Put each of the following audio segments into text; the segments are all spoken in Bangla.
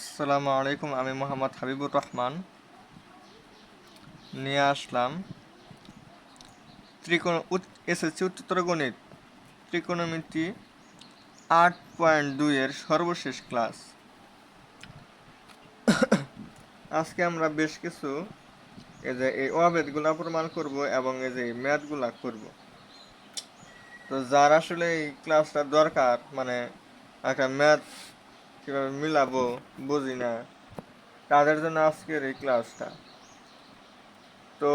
আসসালামু আলাইকুম, আমি মোহাম্মদ হাবিবুর রহমান। নিয়ে আসলাম ত্রিকোণ এসএসসি উচ্চতর গণিত, ত্রিকোণমিতি আট পয়েন্ট দুইয়ের সর্বশেষ ক্লাস। আজকে আমরা বেশ কিছু, এই যে এই অভেদগুলা প্রমাণ করব এবং এই যে ম্যাথগুলা করব। তো যার আসলে এই ক্লাসটা দরকার মানে একটা ম্যাথ কীভাবে মিলাবো বুঝি না। তাদের জন্য আজকের এই ক্লাসটা। তো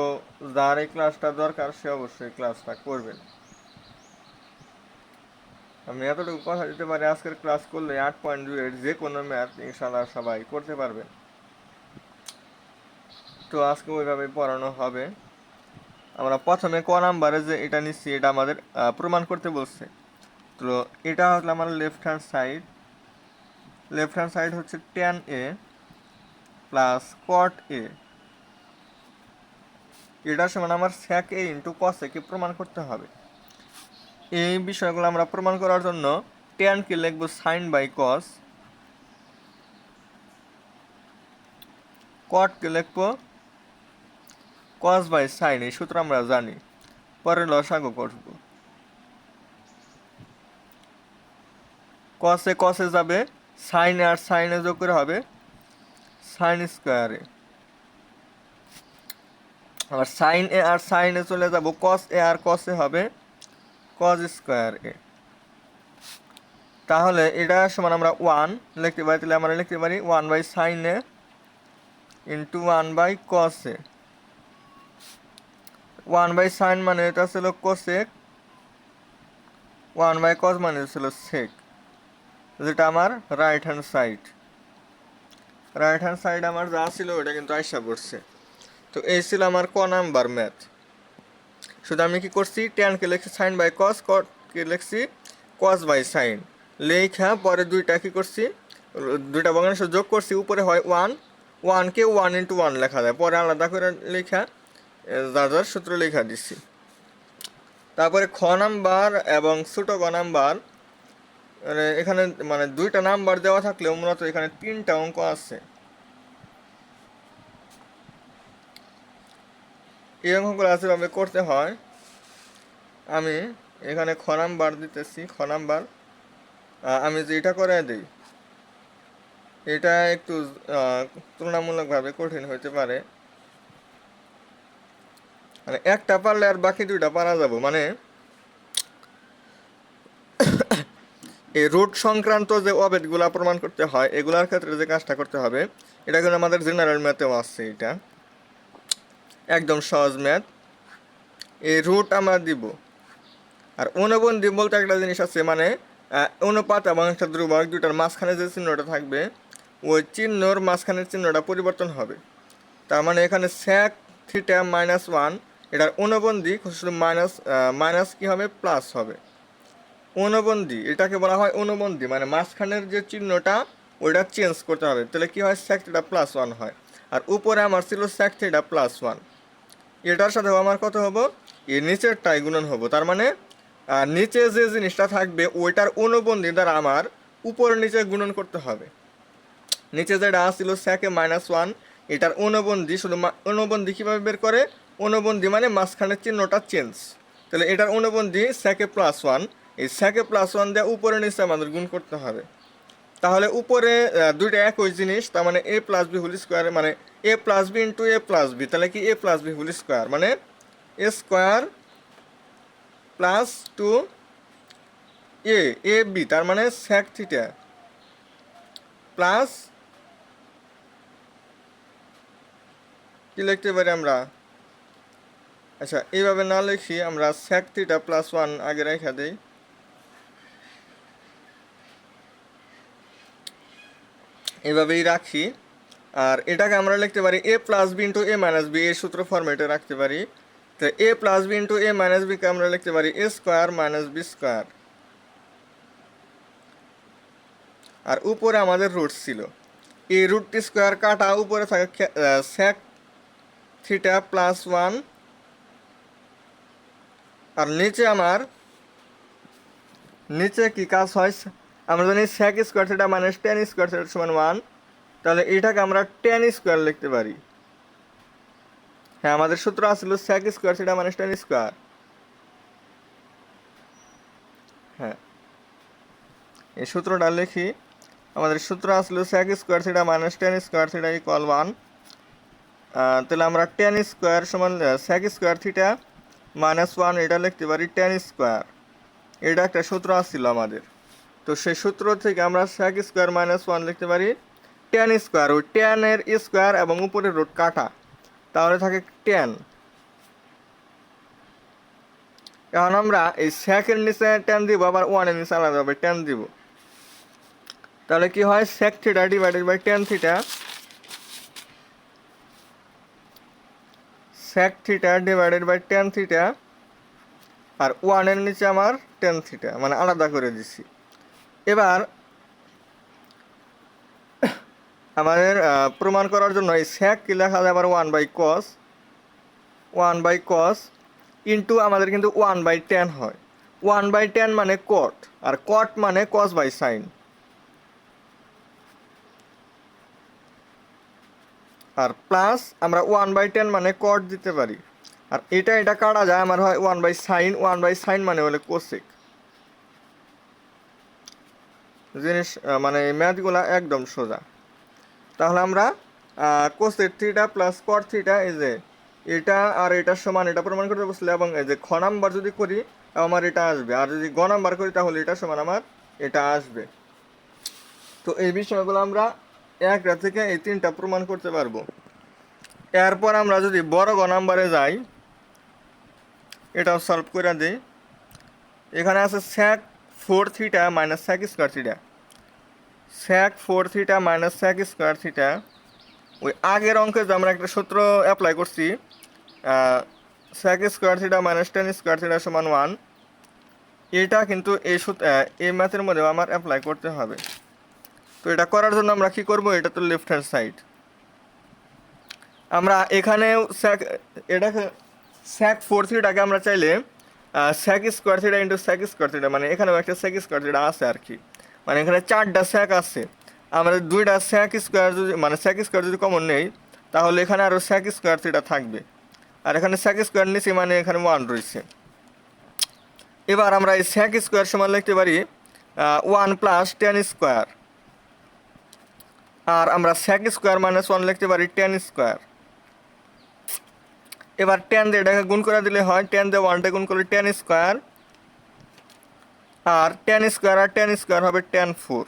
যার এই ক্লাসটা দরকার, সে অবশ্যই ক্লাসটা করবেন আমি এতটুকু কথা দিতে পারি, আজকের ক্লাস করলে আট পয়েন্ট দুইয়ের যে কোনো ম্যাথ ইনশাল্লাহ সবাই করতে পারবেন তো আজকে ওইভাবে পড়ানো হবে। আমরা প্রথমে ক নাম্বারে যে এটা নিচ্ছি, এটা আমাদের প্রমাণ করতে বলছে। তো এটা হলো আমার left hand side left hand side হচ্ছে tan A plus cot A এটার সমান আমার স্যাক এ ইন্টু কস একে প্রমাণ করতে হবে। এই বিষয়গুলো আমরা প্রমাণ করার জন্য টেনকে লিখব সাইন বাই কস কটকে লিখব কস বাই সাইন এই সূত্র আমরা জানি। পরে লসাগু করব। কসে কসে যাবে সাইনে আর সাইনে যোগ করে হবে সাইন স্কোয়ারে আবার সাইন এ আর সাইনে চলে যাব কস এ আর কসে হবে কস স্কোয়ার এ। তাহলে এটা সমান আমরা ওয়ান লিখতে পারি, তাহলে আমরা লিখতে পারি one by sin A into one by cos A. One by sin মানে এটা ছিল কোসেক ওয়ান বাই কস মানে ছিল সেক যেটা আমার right hand side right hand side আমার যা ছিল ওটা কিন্তু আইসা পড়ছে। তো এই ছিল আমার ক নাম্বার ম্যাথ শুধু আমি কি করছি? টেনকে লিখছি সাইন বাই কস কে লিখছি কস বাই সাইন লেখা পরে দুইটা কি করছি? দুইটা ভগ্নাংশ যোগ করছি, উপরে হয় ওয়ান ওয়ানকে ওয়ান ইন্টু ওয়ান লেখা যায়। পরে আলাদা করে লেখা যার যার সূত্র লেখা দিচ্ছি তারপরে খ নাম্বার এবং ছোটো গ নাম্বার মানে এখানে মানে দুইটা নাম্বার দেওয়া থাকলেও মূলত এখানে তিনটা অঙ্ক আছে। এই অঙ্কগুলো যেভাবে করতে হয়, আমি এখানে খ নাম্বার দিতেছি, খ নাম্বার। আমি যেটা করে দিই, এটা একটু তুলনামূলকভাবে কঠিন হতে পারে। মানে একটা পারলে আর বাকি দুইটা পারা যাব। মানে এই রুট সংক্রান্ত যে অবেদগুলা প্রমাণ করতে হয়, এগুলার ক্ষেত্রে যে কাজটা করতে হবে, এটা কিন্তু আমাদের জেনারেল ম্যাথেও আছে এটা। একদম সহজ ম্যাথ এই রুট আমরা দিব। আর অনুবন্ধী বলতে একটা জিনিস আছে মানে অনুপাত এবং একটা ধ্রুবক দুটার মাঝখানে যে চিহ্নটা থাকবে, ওই চিহ্নর মাঝখানের চিহ্নটা পরিবর্তন হবে। তার মানে এখানে স্যাক থিটা মাইনাস ওয়ান এটার অনুবন্ধী শুধু মাইনাস মাইনাস কী হবে? প্লাস হবে। অনুবন্ধী, এটাকে বলা হয় অনুবন্ধী মানে মাঝখানের যে চিহ্নটা, ওইটা চেঞ্জ করতে হবে। তাহলে কি হয়? স্যাক থিটা প্লাস ওয়ান হয়। আর উপরে আমার ছিল স্যাক থিটা প্লাস ওয়ান এটার সাথে আমার কত হব? এর নিচেরটাই গুণন হব। তার মানে নিচে যে জিনিসটা থাকবে, ওইটার অনুবন্ধী দ্বারা আমার উপর নিচে গুণন করতে হবে। নিচে যেটা ছিল স্যাকে মাইনাস ওয়ান এটার অনুবন্ধী, শুধু অনুবন্ধী কীভাবে বের করে? অনুবন্ধী মানে মাঝখানের চিহ্নটা চেঞ্জ তাহলে এটার অনুবন্ধী স্যাকে প্লাস ওয়ান স্যাকে প্লাস ওয়ান দিয়ে উপরে নিচে আমাদের গুণ করতে হবে। তাহলে উপরে দুইটা একই জিনিস, তার মানে A plus B whole square মানে A plus B into A plus B তাহলে কি A plus B whole square মানে A square plus two A A B তার মানে স্যাক থিটা প্লাস কি লিখতে পারি আমরা? আচ্ছা এইভাবে না লিখি, আমরা স্যাক থিটা প্লাস ওয়ান আগে রেখা দিই। এভাবেই রাখি। আর এটাকে আমরা লিখতে পারি A plus B into A minus B এই সূত্র ফর্মেটে রাখতে পারি। তো A plus B into A minus বিকে আমরা লিখতে পারি A square minus B square আর উপরে আমাদের রুট ছিল। এই রুটটি স্কোয়ার কাটা উপরে থাকে স্যাক থিটা প্লাস ওয়ান আর নিচে আমার, নিচে কি কাজ হয়? আমরা জানি sec square theta minus tan square theta সমান ওয়ান তাহলে এটাকে আমরা টেন স্কোয়ার লিখতে পারি। হ্যাঁ আমাদের সূত্র আসছিল স্যাক স্কোয়ার সেটা মানে টেন স্কোয়ার হ্যাঁ এই সূত্রটা লিখি। আমাদের সূত্র আসলো sec square theta minus tan square theta equal one তাহলে আমরা টেন স্কোয়ার সমান sec square theta minus one এটা লিখতে পারি টেন স্কোয়ার এটা একটা সূত্র আসছিল আমাদের। তো সেই সূত্র থেকে আমরা স্যাক স্কোয়ার মাইনাস ওয়ান লিখতে পারি টেন স্কোয়ার ওই টেনের স্কোয়ার এবং উপরের রুট কাটা। তাহলে থাকে টেন এখন আমরা এই স্যাকের নিচে টেন দিব, আবার ওয়ানের নিচে আলাদাভাবে টেন দিব। তাহলে কি হয়? sec theta divided by tan theta sec theta divided by tan theta আর ওয়ানের নিচে আমার টেন থিটা মানে আলাদা করে দিছি। এবার আমাদের প্রমাণ করার জন্য এই sec কি লেখা যায় আবার one by cos one by cos into আমাদের কিন্তু ওয়ান বাই টেন হয়। ওয়ান বাই টেন মানে কট আর কট মানে কস বাই সাইন আর প্লাস আমরা ওয়ান বাই টেন মানে কট দিতে পারি। আর এটা এটা কাটা যায়, আমার হয় one by sin one by sin মানে হলে কোসেক জিনিস মানে এই ম্যাথগুলো একদম সোজা। তাহলে আমরা কোসেক থ্রিটা প্লাস কট থ্রিটা এই যে এটা আর এটার সমান, এটা প্রমাণ করতে বসলে, এবং এই যে খ নাম্বার যদি করি, আমার এটা আসবে। আর যদি গ নাম্বার করি, তাহলে এটা সমান আমার এটা আসবে। তো এই বিষয়গুলো আমরা একটা থেকে এই তিনটা প্রমাণ করতে পারব। এরপর আমরা যদি বড় গ নাম্বারে যাই, এটাও সলভ করে দিই। এখানে আছে sec four theta minus sec square theta. Sec four theta minus sec square theta. ওই আগের অঙ্কে যে আমরা একটা সূত্র অ্যাপ্লাই করছি sec square theta minus tan square theta সমান ওয়ান এটা কিন্তু এই সূত্র এই ম্যাথের মধ্যে আমার অ্যাপ্লাই করতে হবে। তো এটা করার জন্য আমরা কি করব? এটা তো লেফট হ্যান্ড সাইড আমরা এখানেও স্যাক এটাকে স্যাক ফোর থ্রিটাকে আমরা চাইলে স্যাক স্কোয়ার থ্রিটা ইন্টু স্যাক স্কোয়ার থ্রিটা মানে এখানেও একটা স্যাক স্কোয়ার থ্রিটা আছে আর কি মানে এখানে চারটা স্যাক আছে। আমরা দুইটা স্যাক স্কোয়ার যদি মানে স্যাক স্কোয়ার যদি কমন নেই, তাহলে এখানে আরও স্যাক স্কোয়ার থ্রিটা থাকবে। আর এখানে স্যাক স্কোয়ার নিচে মানে এখানে ওয়ান রয়েছে। এবার আমরা এই স্যাক স্কোয়ার সমান লিখতে পারি ওয়ান প্লাস টেন স্কোয়ার আর আমরা স্যাক স্কোয়ার মাইনাস ওয়ান লিখতে পারি টেন স্কোয়ার এবার টেন দিয়ে এটাকে গুণ করে দিলে হয় টেন দিয়ে ওয়ানটা গুণ করলে টেন স্কোয়ার আর টেন স্কোয়ার আর টেন স্কোয়ার হবে টেন ফোর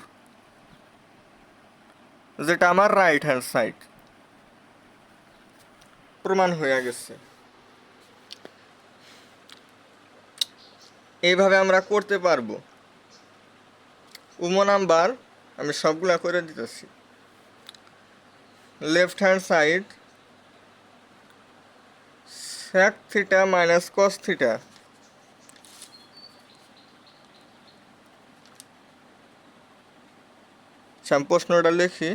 যেটা আমার রাইট হ্যান্ড সাইড প্রমাণ হয়ে গেছে। এইভাবে আমরা করতে পারব। উমো নাম্বার আমি সবগুলা করে দিতেছি। Left hand side sec theta minus cos theta আচ্ছা, প্রশ্নটা লিখি।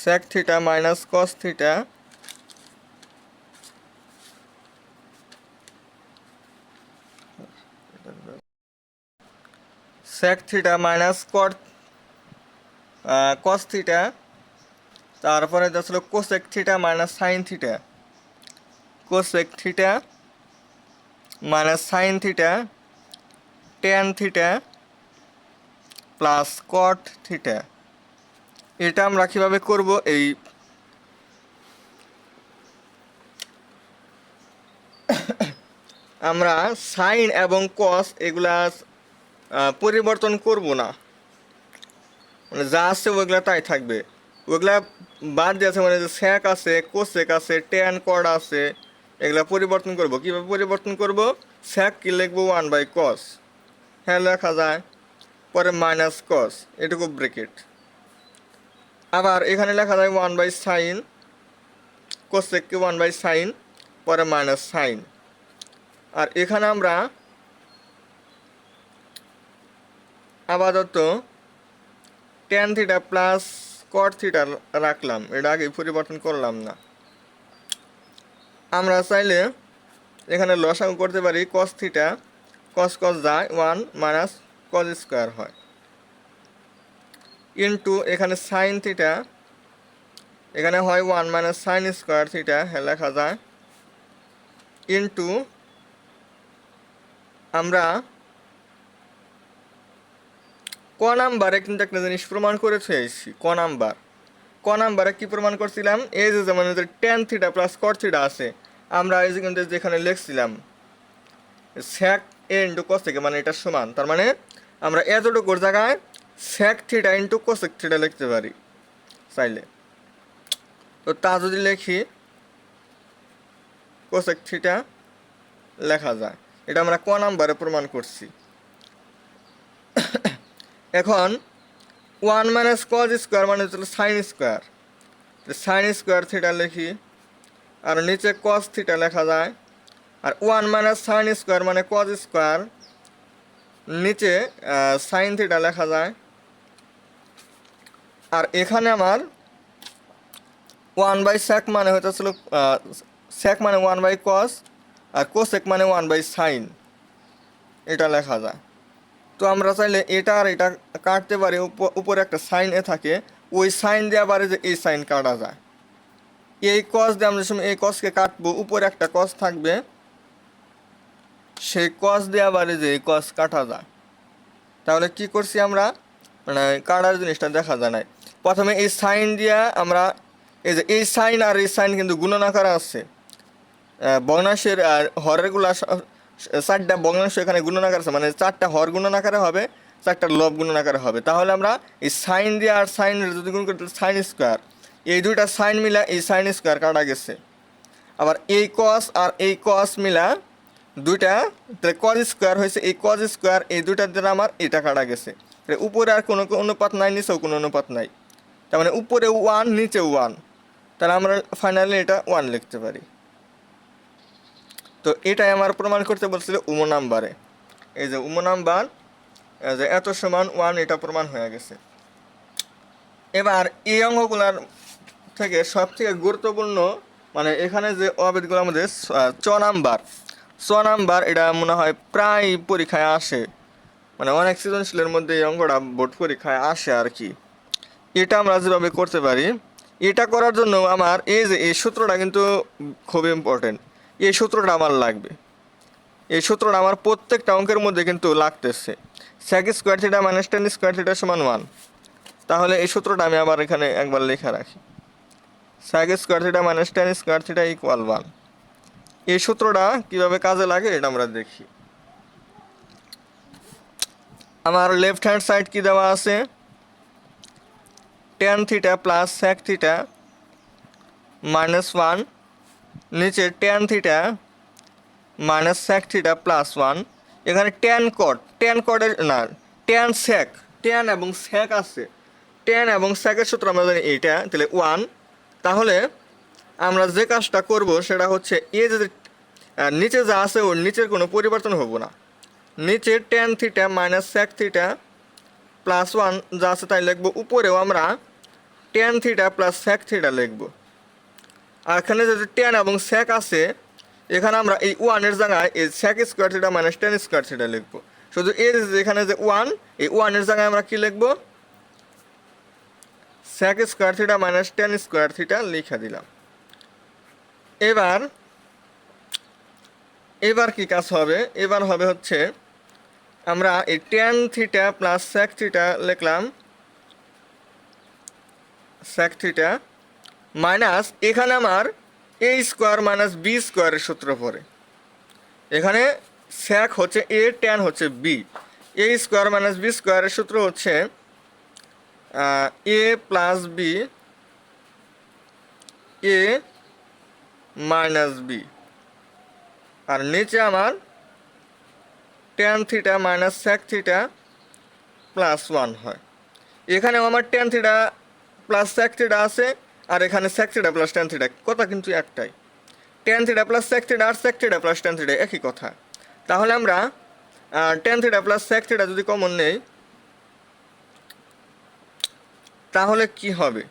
sec theta minus cos theta sec theta minus cot cos theta তারপরে আসল cosec theta minus sin theta cosec theta minus sin theta tan theta plus cot theta এটা আমরা কীভাবে করব? এই আমরা সাইন এবং কস এগুলা পরিবর্তন করব না। মানে যা আছে ওইগুলা তাই থাকবে। ওইগুলা বাদ দিয়েছে মানে যে আছে কোসেক আছে টেন কড আছে এগুলা পরিবর্তন করব। কীভাবে পরিবর্তন করব? স্যাক কি লিখব? ওয়ান বাই কস হ্যাঁ লেখা যায়। পরে মাইনাস কস এটুকু ব্রেকেট আবার এখানে লেখা যায় ওয়ান বাই সাইন কোসেককে ওয়ান বাই সাইন পরে মাইনাস সাইন আর এখানে আমরা আপাতত tan theta plus cot theta রাখলাম। এটা আগে পরিবর্তন করলাম না। আমরা চাইলে এখানে লসাগু করতে পারি কস থিটা কস কস যায় ওয়ান মাইনাস কস স্কোয়ার হয়। ইন্টু এখানে সাইন থিটা এখানে হয় one minus sine square theta হ্যাঁ লেখা যায়। ইন্টু আমরা ক নাম্বারে কিন্তু একটা জিনিস প্রমাণ করে এসেছি ক নাম্বার ক নাম্বারে কি প্রমাণ করছিলাম? এই যে যেমন tan theta plus cot theta আছে। আমরা এই যে কিন্তু যেখানে লিখছিলাম স্যাক এ ইন্টু কস থেকে মানে এটা সমান। তার মানে আমরা এতটুকুর জায়গায় sec theta into cosec theta লিখতে পারি চাইলে। তো তা যদি লিখি কোসেক থিটা লেখা যায়। এটা আমরা ক নাম্বারে প্রমাণ করছি। এখন ওয়ান মাইনাস কজ স্কোয়ার মানে হচ্ছে sine square sine square theta লিখি, আর নিচে কস থিটা লেখা যায়। আর ওয়ান মাইনাস সাইন স্কোয়ার মানে কজ স্কোয়ার নিচে সাইন থিটা লেখা যায়। আর এখানে আমার ওয়ান বাই স্যাক মানে হইতেছিল স্যাক মানে ওয়ান বাই কস আর কোসেক মানে ওয়ান বাই সাইন এটা লেখা যায়। তো আমরা চাইলে এটা আর এটা কাটতে পারি। উপ- উপরে একটা সাইন এ থাকে। ওই সাইন দেওয়া পারে যে এই সাইন কাটা যায়। এই কস দিয়ে আমরা সময় এই কসকে কাটবো। উপরে একটা কস থাকবে। সেই কস দেওয়া পারে যে এই কস কাটা যায়। তাহলে কি করছি আমরা? মানে কাটার জিনিসটা দেখা যায় নাই। প্রথমে এই সাইন দিয়া আমরা এই যে এই সাইন আর এই সাইন কিন্তু গুণনা করা আছে ভগ্নাংশের আর হরেরগুলা চারটা ভগ্নাংশ এখানে গুণনাকার আছে মানে চারটা হর গুণনাকারে হবে, চারটা লব গুণনাকারে হবে। তাহলে আমরা এই সাইন দিয়ে আর সাইনের যদি গুণ করতে সাইন স্কোয়ার এই দুইটা সাইন মিলা এই সাইন স্কোয়ার কাটা গেছে। আবার এই কস আর এই কস মিলা দুইটা, তাহলে কজ স্কোয়ার হয়েছে, এই কজ স্কোয়ার এই দুইটার দ্বারা আমার এটা কাটা গেছে। উপরে আর কোনো অনুপাত নাই, নিচেও কোনো অনুপাত নাই। তার মানে উপরে ওয়ান নিচে ওয়ান তাহলে আমরা ফাইনালি এটা ওয়ান লিখতে পারি। তো এটাই আমার প্রমাণ করতে বলছিল উমো নাম্বারে। এই যে উমো নাম্বার যে এত সমান ওয়ান এটা প্রমাণ হয়ে গেছে। এবার এই অঙ্কগুলার থেকে সব থেকে গুরুত্বপূর্ণ মানে এখানে যে অবেদগুলো আমাদের চ নাম্বার। ছ নাম্বার, এটা মনে হয় প্রায় পরীক্ষায় আসে। মানে অনেক সৃজনশীলের মধ্যে এই অঙ্কটা বোর্ড পরীক্ষায় আসে আর কি। এটা আমরা যেভাবে করতে পারি, এটা করার জন্য আমার এই যে এই সূত্রটা কিন্তু খুব ইম্পর্টেন্ট এই সূত্রটা আমার লাগবে। এই সূত্রটা আমার প্রত্যেকটা অঙ্কের মধ্যে কিন্তু লাগতেছে। Sec square theta minus tan square theta সমান ওয়ান তাহলে এই সূত্রটা আমি আবার এখানে একবার লেখা রাখি। Sec square theta minus tan square theta equal one এই সূত্রটা কীভাবে কাজে লাগে এটা আমরা দেখি। আমার লেফট হ্যান্ড সাইড কি দেওয়া আছে? Tan theta plus sec theta minus one নিচে tan theta minus sec theta plus one এখানে টেন কট টেন কটের না টেন স্যাক টেন এবং স্যাক আছে। টেন এবং স্যাকের সূত্র আমরা জানি এইটা, তাহলে ওয়ান তাহলে আমরা যে কাজটা করব সেটা হচ্ছে এ যে নিচে যা আছে ওর নিচের কোনো পরিবর্তন হব না। নিচে tan theta minus sec theta plus one যা আছে তাই লিখব, উপরেও আমরা tan theta plus sec theta লিখব। আর এখানে যে টেন এবং স্যাক আছে, এখানে আমরা এই ওয়ানের জায়গায় এই sec square theta minus tan square theta লিখব। শুধু এর এখানে যে ওয়ান এই ওয়ানের জায়গায় আমরা কি লিখব? Sec square theta minus tan square theta লিখে দিলাম। এবার এবার কি কাজ হবে? এবার হবে হচ্ছে, আমরা এই tan theta plus sec theta লিখলাম। স্যাক থিটা মাইনাস এখানে আমার এ স্কোয়ার মাইনাস বি স্কোয়ারের সূত্র পড়ে। এখানে স্যাক হচ্ছে এ ট্যান হচ্ছে B A square minus B স্কোয়ারের সূত্র হচ্ছে A plus B A minus B আর নিচে আমার tan theta minus sec theta plus one হয়। এখানেও আমার tan theta plus sec theta আছে আর এখানে sec theta plus tan theta কথা কিন্তু একটাই। Tan theta plus sec theta আর sec theta plus tan theta একই কথা। তাহলে আমরা tan theta plus sec theta যদি কমন নেই, তাহলে কি হবে?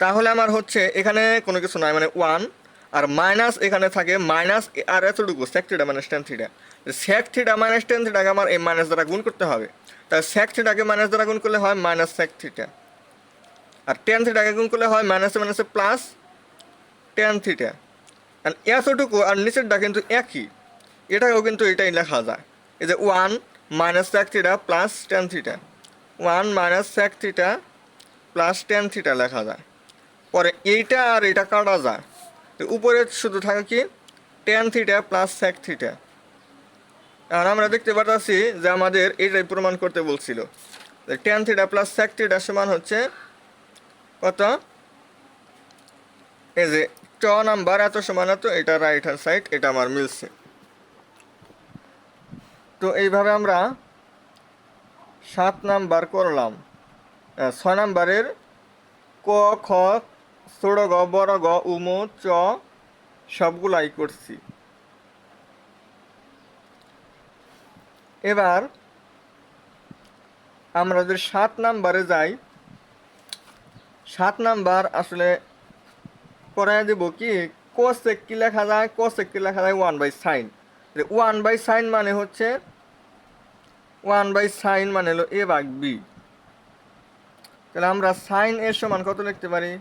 তাহলে আমার হচ্ছে এখানে কোনো কিছু নয় মানে ওয়ান আর মাইনাস এখানে থাকে মাইনাস আর এতটুকু sec theta minus tan theta sec theta minus tan থিটাকে আমার এই মাইনাস দ্বারা গুণ করতে হবে। তাই স্যাক থিটাকে মাইনাস দ্বারা গুণ করলে হয় মাইনাস স্যাক থিটা আর টেন থিটাকে গুণ করলে হয় মাইনাসে মাইনাসে প্লাস টেন থিটা আর এতটুকু আর নিচেরটা কিন্তু একই। এটাকেও কিন্তু এটাই লেখা যায়। এই যে one minus sec theta plus tan theta one minus sec theta plus tan theta লেখা যায়। পরে এইটা আর এটা কাটা যায়। উপরে শুধু থাকে কি? Tan theta plus sec theta আর আমরা দেখতে পাচ্ছি যে আমাদের এটাই প্রমাণ করতে বলছিল। Tan theta plus sec theta সমান হচ্ছে কত? এই যে ট নাম্বার, এত সমান এত, এটা রাইট হ্যান্ড সাইড এটা আমার মিলছে। তো এইভাবে আমরা সাত নাম্বার করলাম। ছয় নাম্বারের ক, খ, ছোট গ, বড় গ উম চ, সবগুলাই করছি। এবার আমরা যদি সাত নাম্বারে যাই সাত নাম্বার, আসলে করাই দেব কি, কোসেক কি লেখা যায়? কোসেক কি লেখা যায়? One by sine. One by sine মানে হচ্ছে, ওয়ান বাই সাইন মানে হলো এ ভাগ বি। তাহলে আমরা সাইন এর সমান কত লিখতে পারি?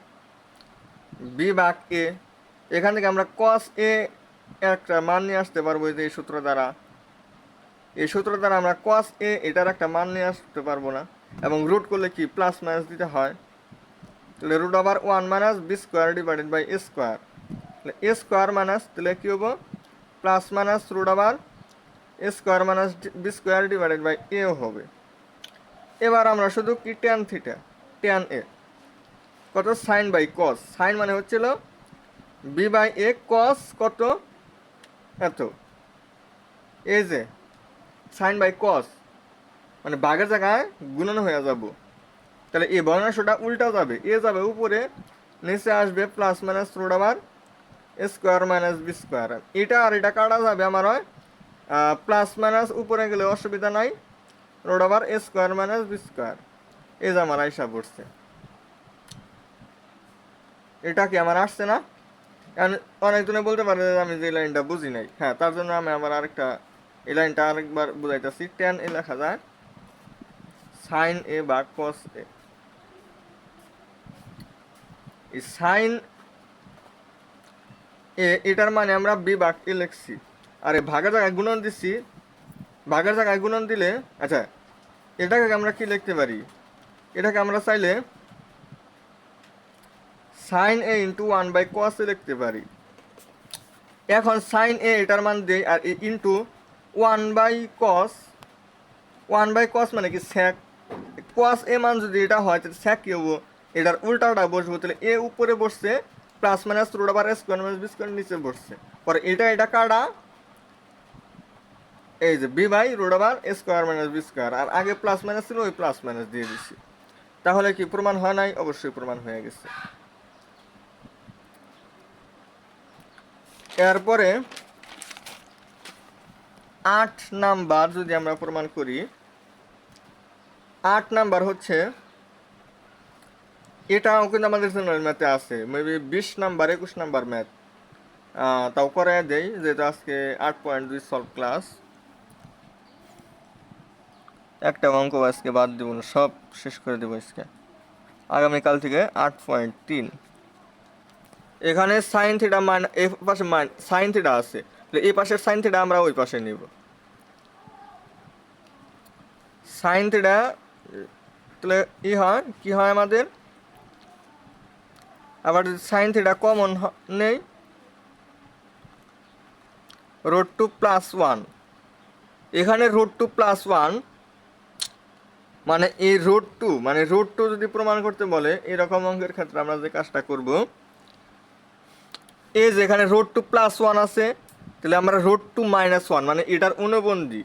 বি ভাগ এ। এখান থেকে আমরা কস এ একটা মান নিয়ে আসতে পারব এই সূত্র দ্বারা। এই সূত্র দ্বারা আমরা কস এ এটার একটা মান নিয়ে আসতে পারব না। এবং রুট করলে কি? প্লাস মাইনাস দিতে হয়। তাহলে root over one minus B square divided by A square. তাহলে এ স্কোয়ার মাইনাস তাহলে কী হব? Plus minus root over A square minus B square divided by A হবে। এবার আমরা শুধু কি টেন থিটা টেন এ কত? সাইন বাই কস সাইন মানে হচ্ছিল বি বাই এ কস কত? এত। এই যে। সাইন বাই কস মানে বাঘের জায়গায় গুণন হয়ে যাব। তাহলে এই বর্ণাংশটা উল্টা যাবে। এ যাবে উপরে, নিচে আসবে প্লাস মাইনাস রোড আবার স্কোয়ার মাইনাস বি স্কোয়ার এটা আর এটা কাটা যাবে আমার হয় প্লাস মাইনাস উপরে গেলে অসুবিধা নাই রোড আবার স্কোয়ার মাইনাস বি স্কোয়ার এই যে আমার আইসা পড়ছে। এটা কি আমার আসছে না? অনেকজনে বলতে পারে যে আমি যে লাইনটা বুঝি নাই। হ্যাঁ তার জন্য আমি আমার আরেকটা, এই লাইনটা আরেকবার বুঝাইতেছি। টেন এ লেখা যায় সাইন এ বা কস এ সাইন, এ, এটার মানে আমরা বি বাক এ লিখছি। আর ভাগের জায়গায় গুণন দিচ্ছি ভাগের জায়গায় গুণন দিলে আচ্ছা এটাকে আমরা কি লিখতে পারি? এটাকে আমরা চাইলে sine A into one by cos লিখতে পারি। এখন সাইন এ এটার মান দেই আর into one by cos one by cos মানে কি স্যাক কস এ মান যদি এটা হয়, তাহলে স্যাক কি হব? এটার উল্টাটা বসবো, তাহলে এ উপরে বসছে প্লাস মাইনাস রোড আবার স্কোয়ার মাইনাস বি স্কোয়ার নিচে বসছে। পরে এটা এটা কাটা, এই যে বি বাই রোড আবার স্কোয়ার মাইনাস বি স্কোয়ার আর আগে প্লাস মাইনাস ছিল, ওই প্লাস মাইনাস দিয়ে দিচ্ছি তাহলে কি প্রমাণ হয় নাই? অবশ্যই প্রমাণ হয়ে গেছে। এরপরে আট নাম্বার যদি আমরা প্রমাণ করি, আট নাম্বার হচ্ছে এটাও কিন্তু আমাদের জেনারেল ম্যাথে আছে। মেবি বিশ নাম্বার, একুশ নাম্বার ম্যাথ। তাও করে দেই যেটা আজকে আট পয়েন্ট দুই সলভ ক্লাস একটা অঙ্ক আজকে বাদ দিব না, সব শেষ করে দেবো আজকে। আগামীকাল থেকে আট পয়েন্ট তিন। এখানে সাইন থিটা মান এই পাশে মান সাইন থিটা আছে। এই পাশের সাইন থিটা আমরা ওই পাশে নিব। সাইন থিটা তাহলে ই হয়, কি হয় আমাদের? আবার সাইন থিটা কমন নেই। রোড টু প্লাস ওয়ান এখানে রোড টু প্লাস ওয়ান মানে এই রোড টু মানে রোড টু যদি প্রমাণ করতে বলে, এরকম অঙ্কের ক্ষেত্রে আমরা যে কাজটা করব, এই যে এখানে রোড টু প্লাস ওয়ান আছে, তাহলে আমরা রোড টু মাইনাস ওয়ান মানে এটার অনুবন্ধী।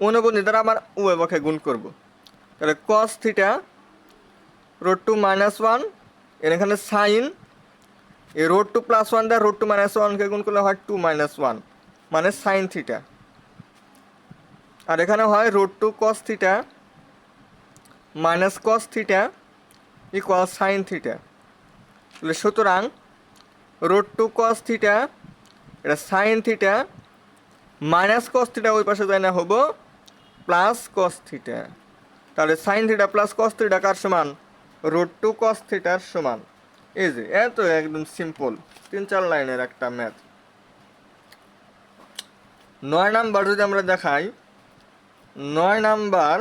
অনুবন্ধী দ্বারা আমার উভয় পক্ষে গুণ করব। তাহলে cos theta root two minus one এখানে সাইন এই রোড টু প্লাস ওয়ান দ্বারা রোড টু মাইনাস ওয়ানকে গুণ করলে হয় টু মাইনাস ওয়ান মানে সাইন থিটা আর এখানে হয় root two cos theta minus cos theta equal sine theta তাহলে সুতরাং রোড টু কস থিটা এটা sine theta minus cos theta ওই পাশে যায় না, হব প্লাস কস থিটা তাহলে sine theta plus cos theta কার সমান? রুট টু কস থিটার সমান। এই যে এত একদম সিম্পল তিন চার লাইনের একটা ম্যাথ নয় নাম্বার যদি আমরা দেখাই, নয় নাম্বার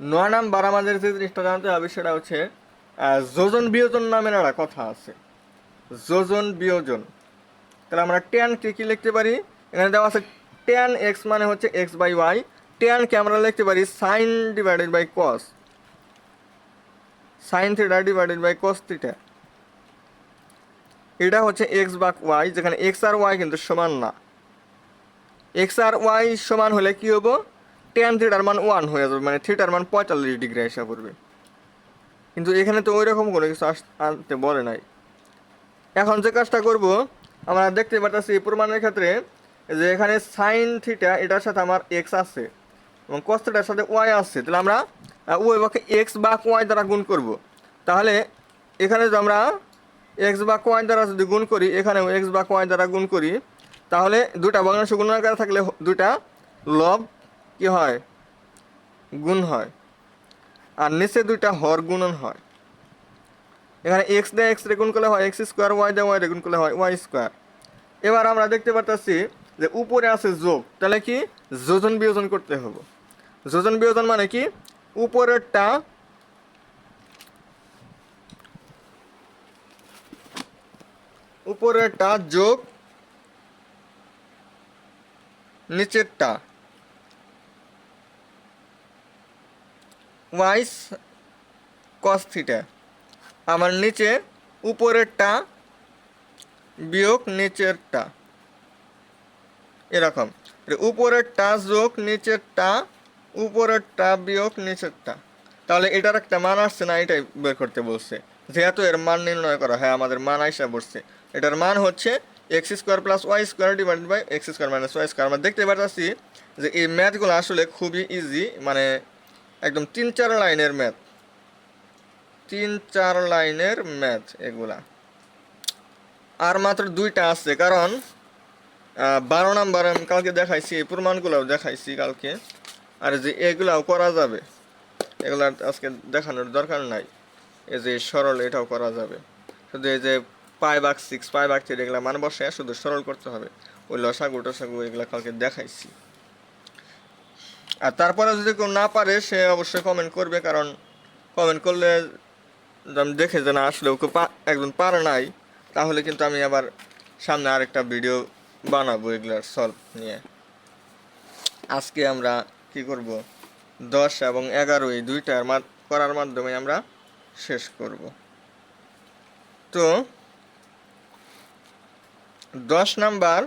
নয় নাম্বার আমাদের যে জিনিসটা জানতে হবে সেটা হচ্ছে যোজন বিয়োজন নামের একটা কথা আছে। যোজন বিয়োজন। তাহলে আমরা টেন কে কি লিখতে পারি? এখানে দেওয়া আছে টেন এক্স মানে হচ্ছে এক্স বাই ওয়াই টেনকে আমরা লিখতে পারি sine divided by cos sine theta divided by cos theta এটা হচ্ছে এক্স বা ওয়াই যেখানে এক্স আর ওয়াই কিন্তু সমান না। এক্স আর ওয়াই সমান হলে কি হব? টেন থিটার মান ওয়ান হয়ে যাবে মানে থিটার মান পঁয়তাল্লিশ ডিগ্রি এসে পড়বে। কিন্তু এখানে তো ওই রকম কোনো কিছু আস- আনতে বলে নাই। এখন যে কাজটা করব, আমরা দেখতে এই প্রমাণের ক্ষেত্রে যে এখানে সাইন থিটা এটার সাথে আমার এক্স আছে। এবং কস থিটার সাথে ওয়াই আসছে, তাহলে আমরা ওই পক্ষে এক্স বা কোয়াই দ্বারা গুণ করব। তাহলে এখানে যদি আমরা এক্স বা কোয়াই দ্বারা যদি গুণ করি, এখানেও এক্স বা ওয়াই দ্বারা গুণ করি, তাহলে দুটা ভগ্নাংশ গুণাকার থাকলে দুটা লব কি হয়? গুণ হয়। আর নিচে দুইটা হর গুণন হয়। এখানে এক্স দিয়ে এক্স রে গুণ করলে হয় এক্স স্কোয়ার ওয়াই দিয়ে ওয়াই রে গুণ করলে হয় ওয়াই স্কোয়ার এবার আমরা দেখতে পারতেছি যে উপরে আছে যোগ, তাহলে কি? যোজন বিয়োজন করতে হবে। যোজন বিয়োজন মানে কি? উপরেরটা উপরেরটা যোগ নিচেরটা। ওয়াইস কস থিটা আমার নিচে উপরেরটা বিয়োগ নিচেরটা। এরকম। এর উপরেরটা যোগ নিচেরটা উপরেরটা বিয়োগ, নিচেরটা। তাহলে এটার একটা মান আসছে না, এটাই বের করতে বলছে। যেহেতু এর মান নির্ণয় করা হ্যাঁ আমাদের মান আইসা বসছে। এটার মান হচ্ছে x square plus y square divide by x square minus y square আমরা দেখতে পাচ্ছি যে এই ম্যাথগুলো আসলে খুবই ইজি মানে একদম তিন চার লাইনের ম্যাথ। তিন চার লাইনের ম্যাথ এগুলা। আর মাত্র দুইটা আছে, কারণ বারো নাম্বার আমি কালকে দেখাইছি এই প্রমাণগুলোও দেখাইছি কালকে। আর যে এগুলাও করা যাবে, এগুলা আজকে দেখানোর দরকার নাই। এই যে সরল এটাও করা যাবে। শুধু এই যে পাই বাক সিক্স পাই বাক থ্রি এগুলা মানে বসে শুধু সরল করতে হবে। ওই লসাগু টসাগু এগুলা কালকে দেখাইছি। আর তারপরে যদি কেউ না পারে, সে অবশ্যই কমেন্ট করবে, কারণ কমেন্ট করলে আমি দেখে যে না আসলে ওকে পা- একজন পারে নাই, তাহলে কিন্তু আমি আবার সামনে আরেকটা ভিডিও বানাবো এগুলার সলভ নিয়ে। আজকে আমরা কি করব? দশ এবং এগারো এই দুইটার করার মাধ্যমে আমরা শেষ করব। তো, দশ নাম্বার,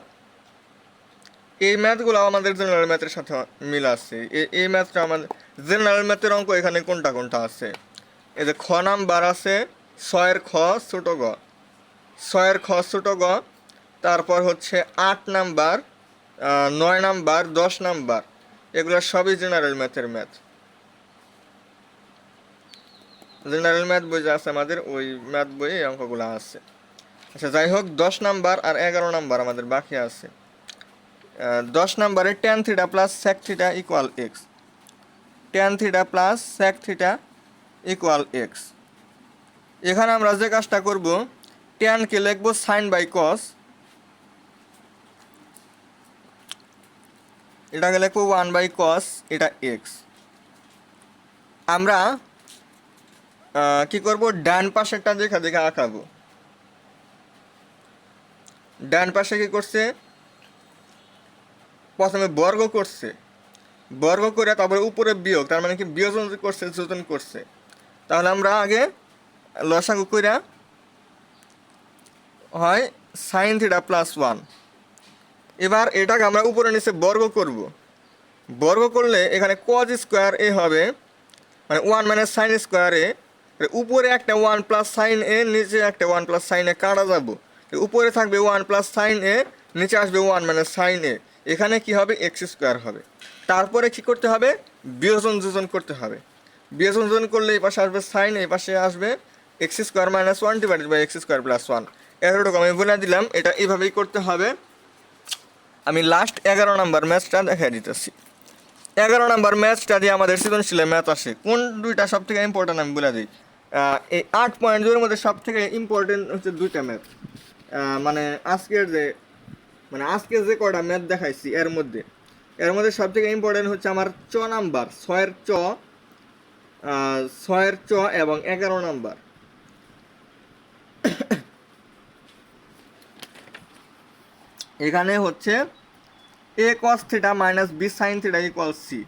এই ম্যাথগুলো আমাদের জেনারেল ম্যাথের সাথে মিল আছে। এই ম্যাথটা আমাদের জেনারেল ম্যাথের অঙ্ক এখানে কোনটা কোনটা আছে? এই যে খ নাম্বার আছে, ছয়ের খ ছোট গ। ছয়ের খ ছোট গ, তারপর হচ্ছে আট নাম্বার নয় নাম্বার, দশ নাম্বার। এগুলো সবই জেনারেল ম্যাথের ম্যাথ জেনারেল ম্যাথ বই যে আছে আমাদের, ওই ম্যাথ বইয়ে এই অঙ্কগুলো আছে। আচ্ছা যাই হোক দশ নাম্বার আর এগারো নাম্বার আমাদের বাকি আছে। দশ নাম্বারে tan theta plus sec theta equal x tan theta plus sec theta equal x এখানে আমরা যে কাজটা করব টেনকে লিখব সাইন বাই কস এটাকে লিখব ওয়ান বাই কস এটা এক্স আমরা কি করব? ডান পাশেরটা দেখা, দেখে আঁকাবো। ডান পাশে কি করছে? প্রথমে বর্গ করছে। বর্গ করে তারপরে উপরে বিয়োগ, তার মানে কি বিয়োজন করছে, যোজন করছে। তাহলে আমরা আগে লসাগু কইরা হয় সাইন থিটা প্লাস ওয়ান এবার এটাকে আমরা উপরে নিচে বর্গ করব। বর্গ করলে এখানে কজ স্কোয়ার এ হবে মানে one minus sine square A উপরে একটা ওয়ান প্লাস সাইন এ, নিচে একটা ওয়ান প্লাস সাইন এ কাটা যাব। উপরে থাকবে ওয়ান প্লাস সাইন এ, নিচে আসবে ওয়ান মাইনাস সাইন এ। এখানে কি হবে? এক্স স্কোয়ার হবে। তারপরে কি করতে হবে? বিয়োজন যোজন করতে হবে। বিয়োজন যোজন করলে এই পাশে আসবে সাইন এই পাশে আসবে x square minus one divided by x square plus one এতটুকু আমি বলে দিলাম, এটা এইভাবেই করতে হবে। আমি লাস্ট এগারো নাম্বার ম্যাচটা দেখাই দিতেছি। এগারো নম্বর ম্যাচটা দিয়ে আমাদের সৃজনশীলের ম্যাচ আসে। কোন দুইটা সব থেকে ইম্পর্টেন্ট আমি বলে দিই। এই আট পয়েন্ট দুইয়ের মধ্যে সব থেকে ইম্পর্টেন্ট হচ্ছে দুইটা ম্যাচ মানে আজকের যে মানে আজকে যে কটা ম্যাচ দেখাইছি এর মধ্যে। এর মধ্যে সব থেকে ইম্পর্টেন্ট হচ্ছে আমার চ নাম্বার ছয়ের চ ছয়ের চ এবং এগারো নাম্বার এখানে হচ্ছে A cos theta minus B sine theta equal C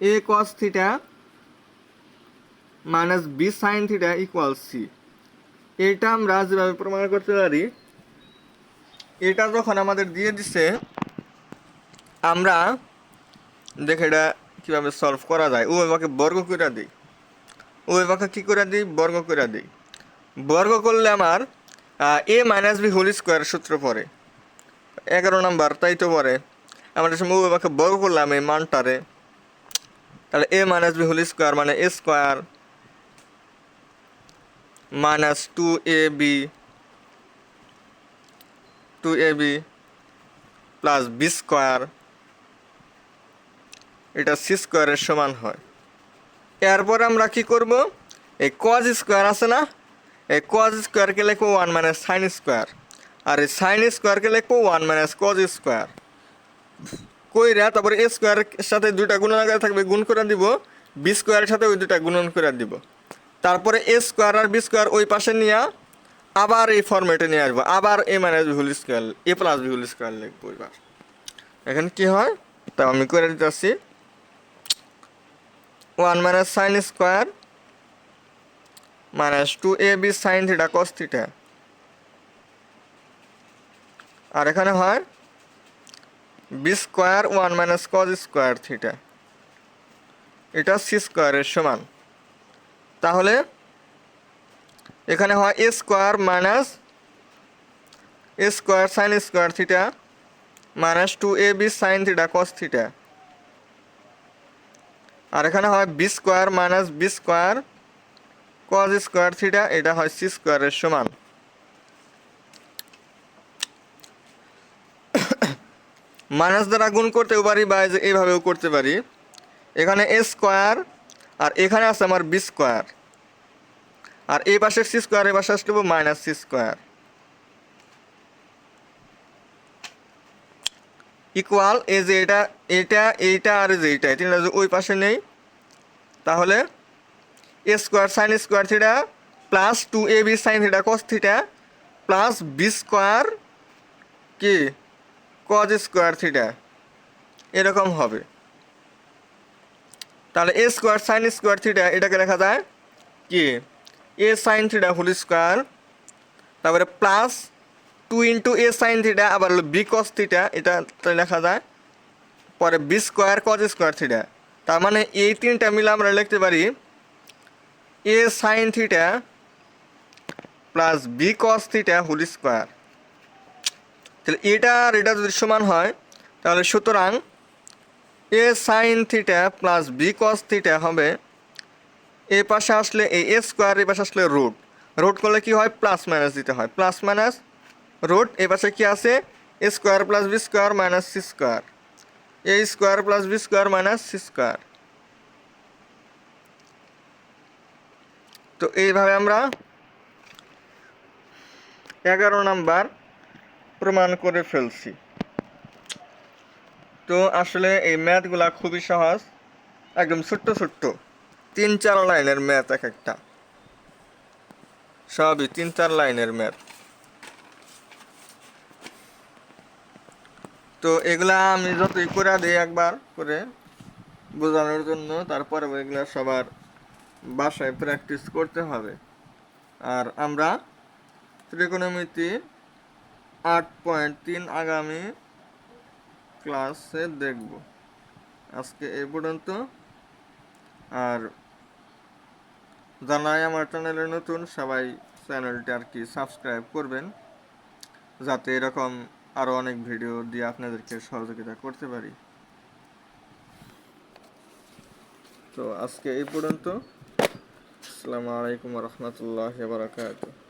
A cos theta minus B sine theta equal C এটা আমরা যেভাবে প্রমাণ করতে পারি, এটা যখন আমাদের দিয়ে দিছে, আমরা দেখে এটা কীভাবে সলভ করা যায়। ও এবাকে বর্গ করে দিই। ও এবাকে কী করে দিই? বর্গ করে দিই। বর্গ করলে আমার A minus B whole square সূত্র পড়ে। এগারো নাম্বার, তাই তো পরে আমরা সময় ও এবাকে বর্গ করলাম এই মানটারে। তাহলে A minus B whole square মানে A square minus two A B two A B plus B square এটা সি স্কোয়ারের সমান হয়। এরপর আমরা কি করব? এই কজ স্কোয়ার আছে না? এই কজ স্কোয়ারকে লিখব ওয়ান মাইনাস সাইন স্কোয়ার আর সাইন স্কোয়ারকে লিখব ওয়ান মাইনাস কজ স্কোয়ার কইরা তারপরে এ স্কোয়ারের সাথে দুইটা গুণনাগার থাকবে, গুণ করে দিব। বি স্কোয়ারের সাথে ওই দুইটা গুণন করে দিব। তারপরে এ স্কোয়ার আর বি স্কোয়ার ওই পাশে নিয়ে আবার এই ফর্মেটে নিয়ে আসব। আবার A minus B whole square A plus B whole square লিখব এবার। এখন কি হয়? তা আমি করে দিতেছি। One minus sine square minus two A B sine theta cos theta আর এখানে হয় B square one minus cos square theta এটা সি স্কোয়ারের সমান। তাহলে এখানে হয় A square minus A square sine square theta minus two A B sine theta cos theta আর এখানে হয় B square minus B square cos square theta এটা হয় সি স্কোয়ারের সমান। মাইনাস দ্বারা গুণ করতেও পারি বা এইভাবেও করতে পারি। এখানে এ স্কোয়ার আর এখানে আছে আমার বি স্কোয়ার আর এই পাশে সি স্কোয়ার এই পাশে আসলে minus C square equal A যে এটা এটা, এইটা, আর যে এইটা এই তিনটা যদি ওই পাশে নেই, তাহলে A square sine square theta plus two A B sine theta cos theta plus B square কি? কজ স্কোয়ার থিটা এরকম হবে। তাহলে A square sine square theta এটাকে লেখা যায় কি? A sine theta whole square তারপরে plus two into A sine theta আবার হলো বি কস থিটা এটা লেখা যায়। পরে B square cos square theta তার মানে এই তিনটা মিলে আমরা লিখতে পারি A sine theta plus B cos theta whole square তাহলে এটা আর এটা যদি সমান হয়, তাহলে সুতরাং A sine theta plus B cos theta হবে। এ পাশে আসলে এ এ স্কোয়ার এ পাশে আসলে রুট রুট করলে কি হয়? প্লাস মাইনাস দিতে হয়। প্লাস মাইনাস রুট এ পাশে কি আছে? A square plus B square minus C square A square plus B square minus C square তো এইভাবে আমরা এগারো নাম্বার প্রমাণ করে ফেলছি। তো আসলে এই ম্যাথগুলা খুবই সহজ, একদম ছোট্ট ছোট্ট। তিন চার লাইনের ম্যাথ এক একটা। সবই তিন চার লাইনের ম্যাথ। তো এগুলা আমি যতই করে দিই একবার করে বোঝানোর জন্য, তারপরে এগুলা সবার বাসায় প্র্যাকটিস করতে হবে। আর আমরা ত্রিকোণমিতি আট পয়েন্ট তিন আগামী ক্লাসে দেখব। আজকে এই পর্যন্ত। আর জানাই আমার চ্যানেলে নতুন, সবাই চ্যানেলটি আর কি সাবস্ক্রাইব করবেন, যাতে এরকম আরও অনেক ভিডিও দিয়ে আপনাদেরকে সহযোগিতা করতে পারি। তো আজকে এই পর্যন্ত। আসসালামু আলাইকুম রহমতুল্লাহ বারাকাতুহ।